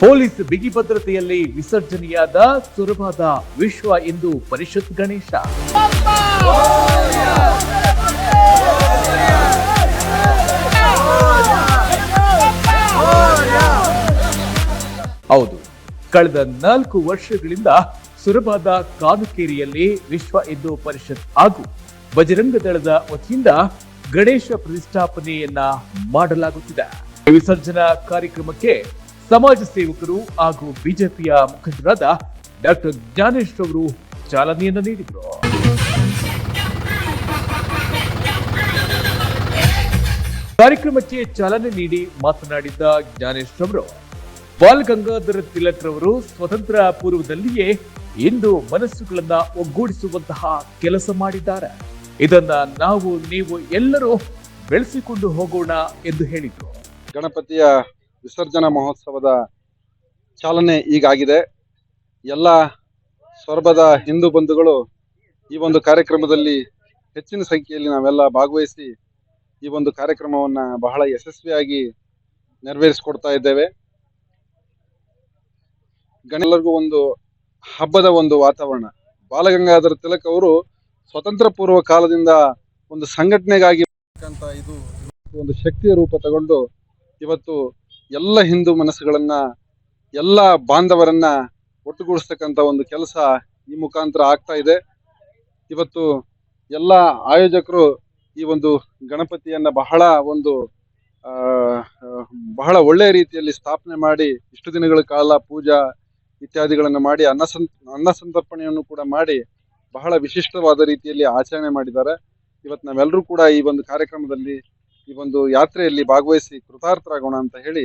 Police ಬಿಗಿ ಭದ್ರತೆಯಲ್ಲಿ ವಿಸರ್ಜನೆಯಾದ ಸುರಭದ ವಿಶ್ವ ಇಂದು ಪರಿಷತ್ ಗಣೇಶ. ಹೌದು, ಕಳೆದ ನಾಲ್ಕು ವರ್ಷಗಳಿಂದ ಸುರಭದ ಕಾನುಕೇರಿಯಲ್ಲಿ ವಿಶ್ವ ಹಿಂದೂ ಪರಿಷತ್ ಹಾಗೂ ಬಜರಂಗ ದಳದ ವತಿಯಿಂದ ಗಣೇಶ ಪ್ರತಿಷ್ಠಾಪನೆಯನ್ನ ಮಾಡಲಾಗುತ್ತಿದೆ. ವಿಸರ್ಜನಾ ಕಾರ್ಯಕ್ರಮಕ್ಕೆ ಸಮಾಜ ಸೇವಕರು ಹಾಗೂ ಬಿಜೆಪಿಯ ಮುಖಂಡರಾದ ಡಾಕ್ಟರ್ ಜ್ಞಾನೇಶ್ ಅವರು ಚಾಲನೆಯನ್ನು ನೀಡಿದರು. ಕಾರ್ಯಕ್ರಮಕ್ಕೆ ಚಾಲನೆ ನೀಡಿ ಮಾತನಾಡಿದ ಜ್ಞಾನೇಶ್ ಅವರು, ಬಾಲ್ ಗಂಗಾಧರ ತಿಲಕ್ ರವರು ಸ್ವತಂತ್ರ ಪೂರ್ವದಲ್ಲಿಯೇ ಇಂದು ಮನಸ್ಸುಗಳನ್ನ ಒಗ್ಗೂಡಿಸುವಂತಹ ಕೆಲಸ ಮಾಡಿದ್ದಾರೆ. ಇದನ್ನ ನಾವು, ನೀವು ಎಲ್ಲರೂ ಬೆಳೆಸಿಕೊಂಡು ಹೋಗೋಣ ಎಂದು ಹೇಳಿದರು. ಗಣಪತಿಯ ವಿಸರ್ಜನಾ ಮಹೋತ್ಸವದ ಚಾಲನೆ ಈಗಾಗಿದೆ. ಎಲ್ಲ ಸೊರಬದ ಹಿಂದೂ ಬಂಧುಗಳು ಈ ಒಂದು ಕಾರ್ಯಕ್ರಮದಲ್ಲಿ ಹೆಚ್ಚಿನ ಸಂಖ್ಯೆಯಲ್ಲಿ ನಾವೆಲ್ಲ ಭಾಗವಹಿಸಿ ಈ ಒಂದು ಕಾರ್ಯಕ್ರಮವನ್ನ ಬಹಳ ಯಶಸ್ವಿಯಾಗಿ ನೆರವೇರಿಸಿಕೊಡ್ತಾ ಇದ್ದೇವೆ. ಗಣೆಲ್ಲರಿಗೂ ಒಂದು ಹಬ್ಬದ ಒಂದು ವಾತಾವರಣ. ಬಾಲಗಂಗಾಧರ ತಿಲಕ್ ಅವರು ಸ್ವತಂತ್ರ ಪೂರ್ವ ಕಾಲದಿಂದ ಒಂದು ಸಂಘಟನೆಗಾಗಿ ಇದು ಒಂದು ಶಕ್ತಿಯ ರೂಪ ತಗೊಂಡು ಇವತ್ತು ಎಲ್ಲ ಹಿಂದೂ ಮನಸ್ಸುಗಳನ್ನ, ಎಲ್ಲ ಬಾಂಧವರನ್ನ ಒಟ್ಟುಗೂಡಿಸ್ತಕ್ಕಂಥ ಒಂದು ಕೆಲಸ ಈ ಮುಖಾಂತರ ಆಗ್ತಾ ಇದೆ. ಇವತ್ತು ಎಲ್ಲ ಆಯೋಜಕರು ಈ ಒಂದು ಗಣಪತಿಯನ್ನ ಬಹಳ ಒಂದು ಬಹಳ ಒಳ್ಳೆಯ ರೀತಿಯಲ್ಲಿ ಸ್ಥಾಪನೆ ಮಾಡಿ, ಇಷ್ಟು ದಿನಗಳ ಕಾಲ ಪೂಜಾ ಇತ್ಯಾದಿಗಳನ್ನು ಮಾಡಿ, ಅನ್ನ ಸಂ ಸಂತರ್ಪಣೆಯನ್ನು ಕೂಡ ಮಾಡಿ ಬಹಳ ವಿಶಿಷ್ಟವಾದ ರೀತಿಯಲ್ಲಿ ಆಚರಣೆ ಮಾಡಿದ್ದಾರೆ. ಇವತ್ತು ನಾವೆಲ್ಲರೂ ಕೂಡ ಈ ಒಂದು ಕಾರ್ಯಕ್ರಮದಲ್ಲಿ ಈ ಒಂದು ಯಾತ್ರೆಯಲ್ಲಿ ಭಾಗವಹಿಸಿ ಕೃತಾರ್ಥರಾಗೋಣ ಅಂತ ಹೇಳಿ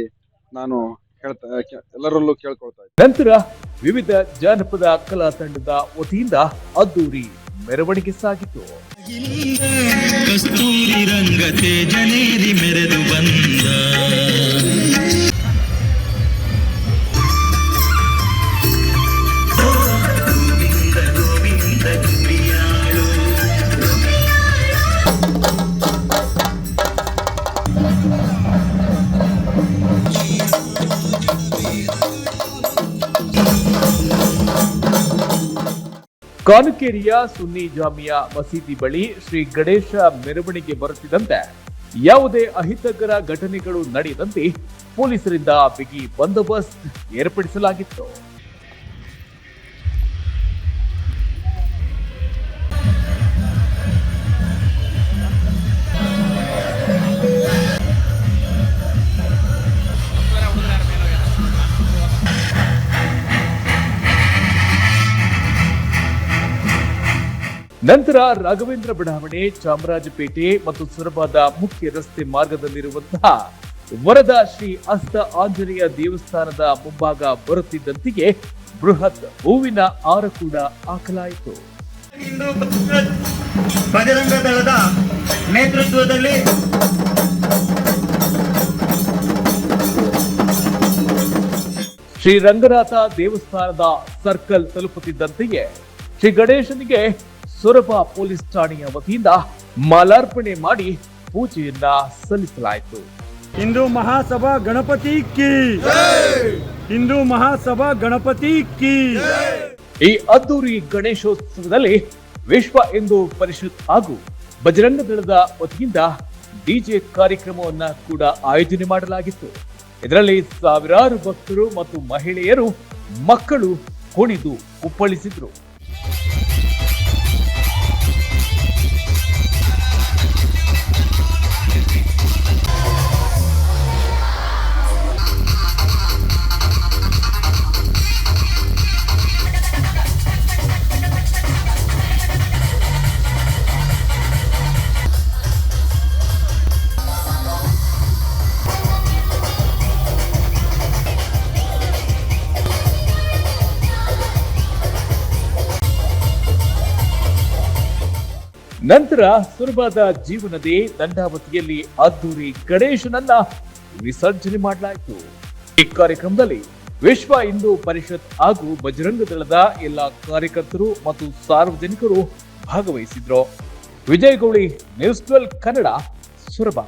ನಾನು ಹೇಳ್ತಾ ಕೆ- ಎಲ್ಲರಲ್ಲೂ ಕೇಳ್ಕೊಳ್ತಾ ಇದ್ದೀನಿ ನಂತರ ವಿವಿಧ ಜಾನಪದ ಕಲಾ ತಂಡದ ವತಿಯಿಂದ ಅದ್ದೂರಿ ಮೆರವಣಿಗೆ ಸಾಗಿತು. ಕಸ್ತೂರಿ ರಂಗತೆ ಜನೇರಿ ಮೆರೆದು ಬಂದ ಕಾನುಕೇರಿಯ ಸುನ್ನಿ ಜಾಮಿಯಾ ಮಸೀದಿ ಬಳಿ ಶ್ರೀ ಗಣೇಶ ಮೆರವಣಿಗೆ ಬರುತ್ತಿದ್ದಂತೆ ಯಾವುದೇ ಅಹಿತಕರ ಘಟನೆಗಳು ನಡೆಯದಂತೆ ಪೊಲೀಸರಿಂದ ಬಿಗಿ ಬಂದೋಬಸ್ತ್ ಏರ್ಪಡಿಸಲಾಗಿತ್ತು. ನಂತರ ರಾಘವೇಂದ್ರ ಬಡಾವಣೆ ಚಾಮರಾಜಪೇಟೆ ಮತ್ತು ಸುರಬಾದ ಮುಖ್ಯ ರಸ್ತೆ ಮಾರ್ಗದಲ್ಲಿರುವಂತಹ ವರದ ಶ್ರೀ ಅಸ್ತ ಆಂಜನೇಯ ದೇವಸ್ಥಾನದ ಮುಂಭಾಗ ಬರುತ್ತಿದ್ದಂತೆಯೇ ಬೃಹತ್ ಹೂವಿನ ಆರ ಕೂಡ ಹಾಕಲಾಯಿತು. ಬಜರಂಗ ದಳದ ನೇತೃತ್ವದಲ್ಲಿ ಶ್ರೀ ರಂಗನಾಥ ದೇವಸ್ಥಾನದ ಸರ್ಕಲ್ ತಲುಪುತ್ತಿದ್ದಂತೆಯೇ ಶ್ರೀ ಗಣೇಶನಿಗೆ ಸೊರಬ ಪೊಲೀಸ್ ಠಾಣೆಯ ವತಿಯಿಂದ ಮಾಲಾರ್ಪಣೆ ಮಾಡಿ ಪೂಜೆಯನ್ನ ಸಲ್ಲಿಸಲಾಯಿತು. ಹಿಂದೂ ಮಹಾಸಭಾ ಗಣಪತಿ ಕಿ. ಹಿಂದೂ ಮಹಾಸಭಾ ಗಣಪತಿ ಕಿ. ಈ ಅದ್ದೂರಿ ಗಣೇಶೋತ್ಸವದಲ್ಲಿ ವಿಶ್ವ ಹಿಂದೂ ಪರಿಷತ್ ಹಾಗೂ ಬಜರಂಗ ದಳದ ವತಿಯಿಂದ ಡಿಜೆ ಕಾರ್ಯಕ್ರಮವನ್ನ ಕೂಡ ಆಯೋಜನೆ ಮಾಡಲಾಗಿತ್ತು. ಇದರಲ್ಲಿ ಸಾವಿರಾರು ಭಕ್ತರು ಮತ್ತು ಮಹಿಳೆಯರು ಮಕ್ಕಳು ಕುಣಿದು ಉಪ್ಪಳಿಸಿದ್ರು. ನಂತರ ಸುಲಭದ ಜೀವನದೇ ದಂಡಾವತಿಯಲ್ಲಿ ಅದ್ದೂರಿ ಗಣೇಶನನ್ನ ವಿಸರ್ಜನೆ ಮಾಡಲಾಯಿತು. ಈ ಕಾರ್ಯಕ್ರಮದಲ್ಲಿ ವಿಶ್ವ ಹಿಂದೂ ಪರಿಷತ್ ಹಾಗೂ ಬಜರಂಗ ದಳದ ಎಲ್ಲ ಕಾರ್ಯಕರ್ತರು ಮತ್ತು ಸಾರ್ವಜನಿಕರು ಭಾಗವಹಿಸಿದ್ರು ವಿಜಯಗೌಳಿ ನ್ಯೂಸ್ ಟ್ವೆಲ್ ಕನ್ನಡ ಸುರಬ